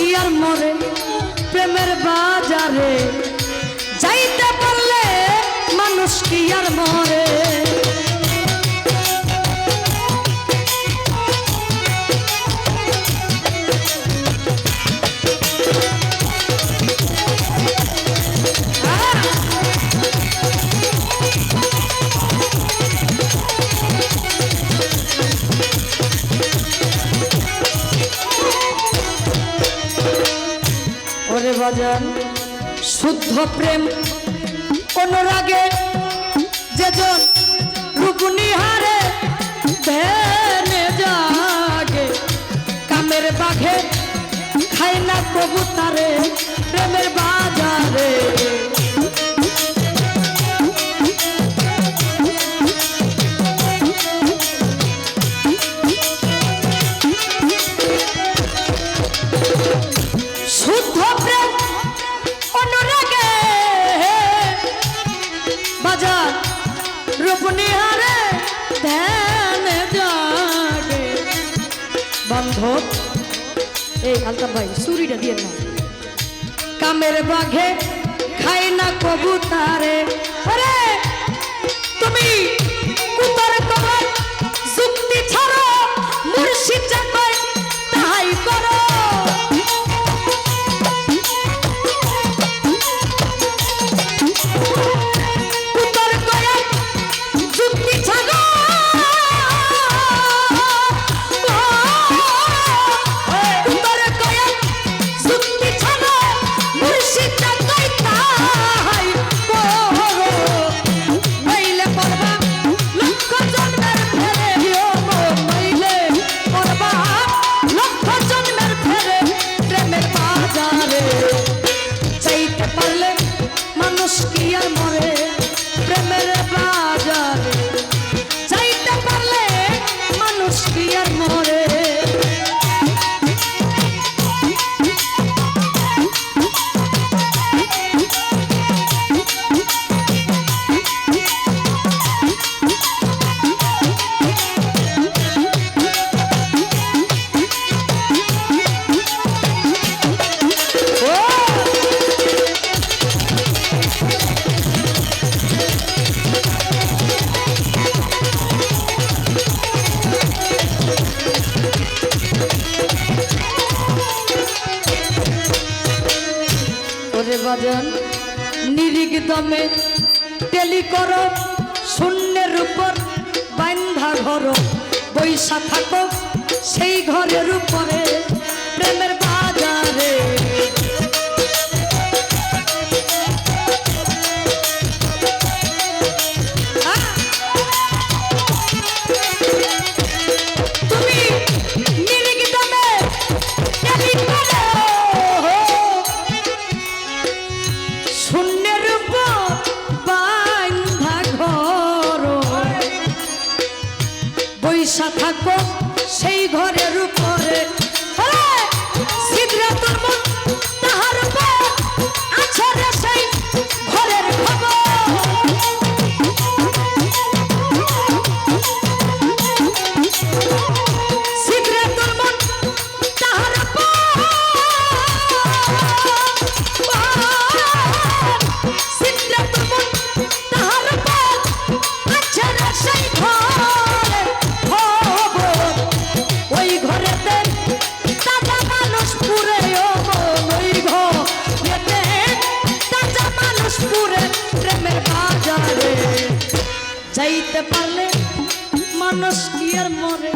কি আর মরে? প্রেমের বাজারে যাইতে পারলে মানুষ কি আর মরে? শুদ্ধ প্রেম। অনুরাগে যেজন রুগুনি হারে ধ্যানে জাগে। কামের বাঘে খাই না প্রভু তারে প্রেমের বাজারে। এই আলতাফ ভাই সুরিটা দিয়ে না। কামের বাঘে খাই না কবুতারে। আরে তুমি কুতর তোমার যুক্তি ছাড়ো, মুর্শিদ জানবাই তাহাই করো। টেলি কর শূন্যের উপর বান্ধা ঘর বৈশা থাকো সেই ঘরের উপরে। প্রেমের যাইতে পারলে মানুষ কি আর মরে?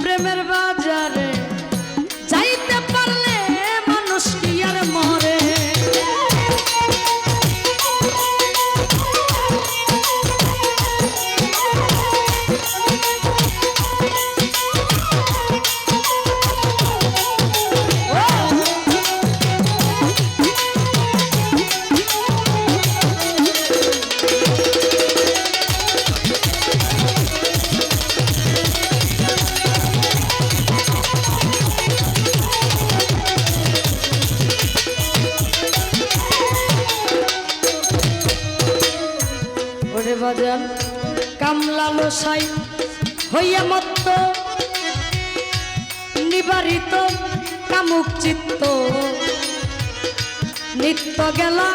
প্রেমের বাজারে বাজান কামলালো সাই হইয়া মত্ত। নিবারিত কামুক চিত্ত। নিত্য গেলা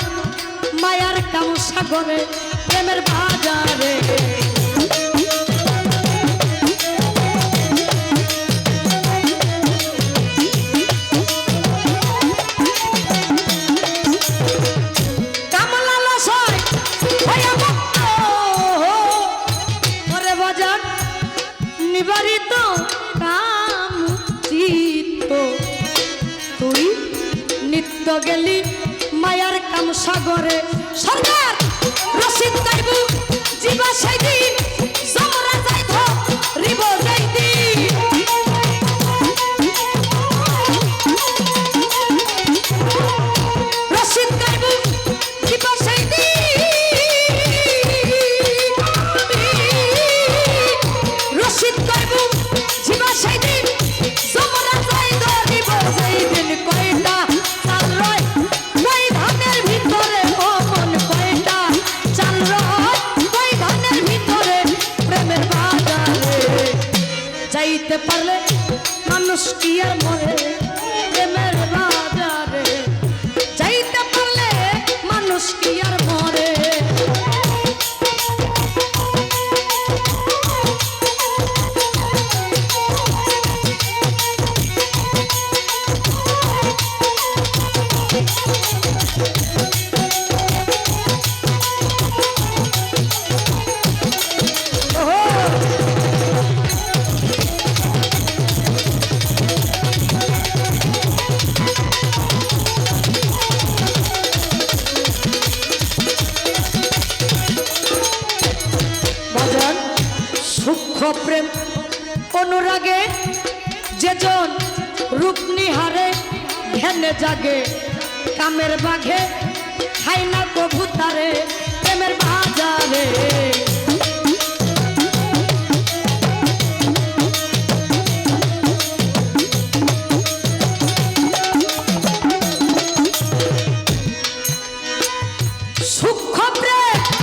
মায়ার কাম সাগরে, প্রেমের বাজারে নিবারিত কাম চিত্ত তুই নিত্য গেলি মায়ার কাম সাগরে। সরকার রশিদ তাইবু জীবা সেদিন। মনে জাগে কামের বাঘে খাই না কভু তারে প্রেমের বাজারে। সূক্ষ্ম প্রেম।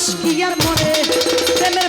মানুষ কি আর মরে? প্রেমের